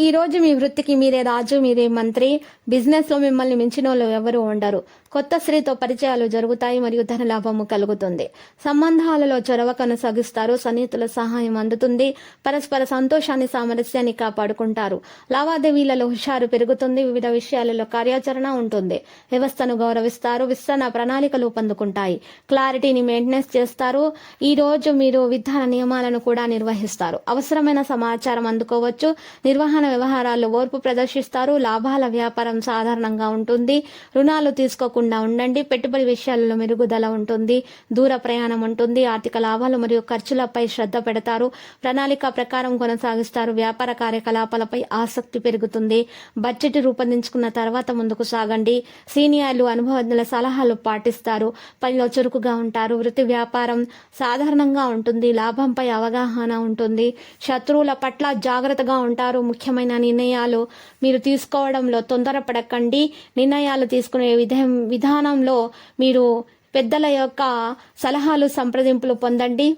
ఈ రోజు మీ వృత్తికి మీరే రాజు మీరే మంత్రి. బిజినెస్లో మిమ్మల్ని మించిన వాళ్ళు ఎవరు ఉండరు. కొత్త స్త్రీతో పరిచయాలు జరుగుతాయి మరియు ధనలాభము కలుగుతుంది. సంబంధాలలో చొరవ కొనసాగిస్తారు సన్నిహితుల సహాయం అందుతుంది. పరస్పర సంతోషాన్ని సామరస్యాన్ని కాపాడుకుంటారు. లావాదేవీలలో హుషారు పెరుగుతుంది. వివిధ విషయాలలో కార్యాచరణ ఉంటుంది. వ్యవస్థను గౌరవిస్తారు. విస్తరణ ప్రణాళికలు పొందుకుంటాయి. క్లారిటీని మెయింటెనెన్స్ చేస్తారు. ఈ రోజు మీరు విధాన నియమాలను కూడా నిర్వహిస్తారు. అవసరమైన సమాచారం అందుకోవచ్చు. నిర్వహణ వ్యవహారాల్లో ఓర్పు ప్రదర్శిస్తారు. లాభాల వ్యాపారం సాధారణంగా ఉంటుంది. రుణాలు తీసుకోకుండా ఉండండి. పెట్టుబడి విషయాలలో మెరుగుదల ఉంటుంది. దూర ప్రయాణం ఉంటుంది. ఆర్థిక లాభాలు మరియు ఖర్చులపై శ్రద్ధ పెడతారు. ప్రణాళిక ప్రకారం కొనసాగిస్తారు. వ్యాపార కార్యకలాపాలపై ఆసక్తి పెరుగుతుంది. బడ్జెట్ రూపొందించుకున్న తర్వాత ముందుకు సాగండి. సీనియర్లు అనుభవజ్ఞుల సలహాలు పాటిస్తారు. పనిలో చురుకుగా ఉంటారు. వృత్తి వ్యాపారం సాధారణంగా ఉంటుంది. లాభంపై అవగాహన ఉంటుంది. శత్రువుల పట్ల జాగ్రత్తగా ఉంటారు. ముఖ్యమైన నిర్ణయాలు మీరు తీసుకోవడంలో తొందరపడకండి. నిర్ణయాలు తీసుకునే విధ విధానంలో మీరు పెద్దల యొక్క సలహాలు సంప్రదింపులు పొందండి.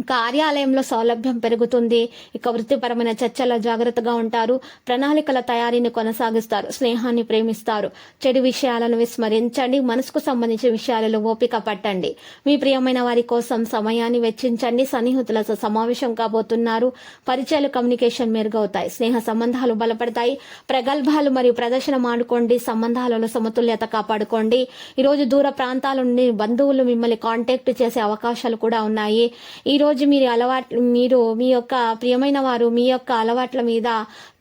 కార్యాలయంలో సౌలభ్యం పెరుగుతుంది. ఇక వృత్తిపరమైన చర్చల్లో జాగ్రత్తగా ఉంటారు. ప్రణాళికల తయారీని కొనసాగిస్తారు. స్నేహాన్ని ప్రేమిస్తారు. చెడు విషయాలను విస్మరించండి. మనసుకు సంబంధించిన విషయాలలో ఓపిక పట్టండి. మీ ప్రియమైన వారి కోసం సమయాన్ని వెచ్చించండి. సన్నిహితులతో సమావేశం కాబోతున్నారు. పరిచయాలు కమ్యూనికేషన్ మెరుగవుతాయి. స్నేహ సంబంధాలు బలపడతాయి. ప్రగల్భాలు మరియు ప్రదర్శన మాడుకోండి సంబంధాలలో సమతుల్యత కాపాడుకోండి. ఈరోజు దూర ప్రాంతాల నుండి బంధువులు మిమ్మల్ని కాంటాక్ట్ చేసే అవకాశాలు కూడా ఉన్నాయి. ఈ రోజు మీరు అలవాట్లు మీరు మీ యొక్క ప్రియమైన వారు మీ యొక్క అలవాట్ల మీద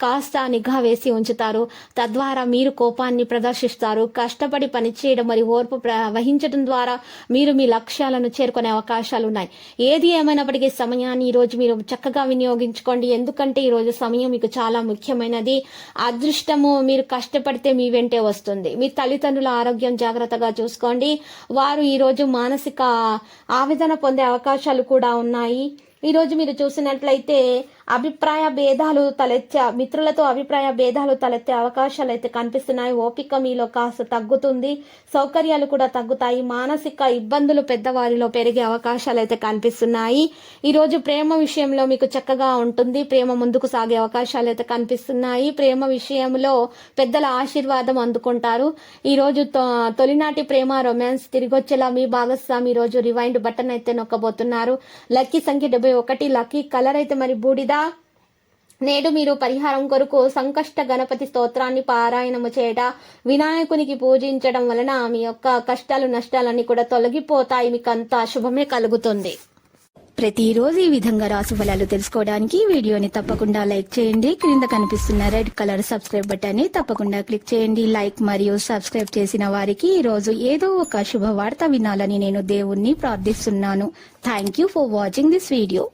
కాస్త నిఘా వేసి ఉంచుతారు. తద్వారా మీరు కోపాన్ని ప్రదర్శిస్తారు. కష్టపడి పనిచేయడం మరియు ఓర్పు ప్ర- వహించడం ద్వారా మీరు మీ లక్ష్యాలను చేరుకునే అవకాశాలు ఉన్నాయి ఏది ఏమైనప్పటికీ సమయాన్ని ఈరోజు మీరు చక్కగా వినియోగించుకోండి. ఎందుకంటే ఈరోజు సమయం మీకు చాలా ముఖ్యమైనది. అదృష్టము మీరు కష్టపడితే మీ వెంటే వస్తుంది. మీ తల్లిదండ్రుల ఆరోగ్యం జాగ్రత్తగా చూసుకోండి. వారు ఈరోజు మానసిక ఆవేదన పొందే అవకాశాలు కూడా ఉన్నాయి ఉన్నాయి. ఈరోజు మీరు చూసినట్లయితే అభిప్రాయ భేదాలు తలెత్తే మిత్రులతో అభిప్రాయ భేదాలు తలెత్తే అవకాశాలు అయితే కనిపిస్తున్నాయి. ఓపిక మీలో కాస్త తగ్గుతుంది. సౌకర్యాలు కూడా తగ్గుతాయి. మానసిక ఇబ్బందులు పెద్దవారిలో పెరిగే అవకాశాలు అయితే కనిపిస్తున్నాయి ఈరోజు ప్రేమ విషయంలో మీకు చక్కగా ఉంటుంది. ప్రేమ ముందుకు సాగే అవకాశాలు అయితే కనిపిస్తున్నాయి. ప్రేమ విషయంలో పెద్దల ఆశీర్వాదం అందుకుంటారు. ఈరోజు తొ- తొలినాటి ప్రేమ రొమాన్స్ తిరిగొచ్చేలా మీ భాగస్వామి ఈ రోజు రివైండ్ బటన్ అయితే నొక్కబోతున్నారు. లక్కీ సంఖ్య డెబ్బై ఒకటి లక్కీ కలర్ అయితే మరి బూడిద. నేడు మీరు పరిహారం కొరకు సంకష్ట గణపతి స్తోత్రాన్ని పారాయణము చేయట వినాయకునికి పూజించడం వలన మీ యొక్క కష్టాలు నష్టాలన్నీ కూడా తొలగిపోతాయి. మీకు అంతా శుభమే కలుగుతుంది. ప్రతిరోజు ఈ విధంగా రాసు ఫలాలు తెలుసుకోవడానికి వీడియోని తప్పకుండా లైక్ చేయండి. క్రింద కనిపిస్తున్న రెడ్ కలర్ సబ్స్క్రైబ్ బటన్ తప్పకుండా క్లిక్ చేయండి. లైక్ మరియు సబ్స్క్రైబ్ చేసిన వారికి ఈ రోజు ఏదో ఒక శుభవార్త వినాలని నేను దేవుణ్ణి ప్రార్థిస్తున్నాను. Thank you for watching this video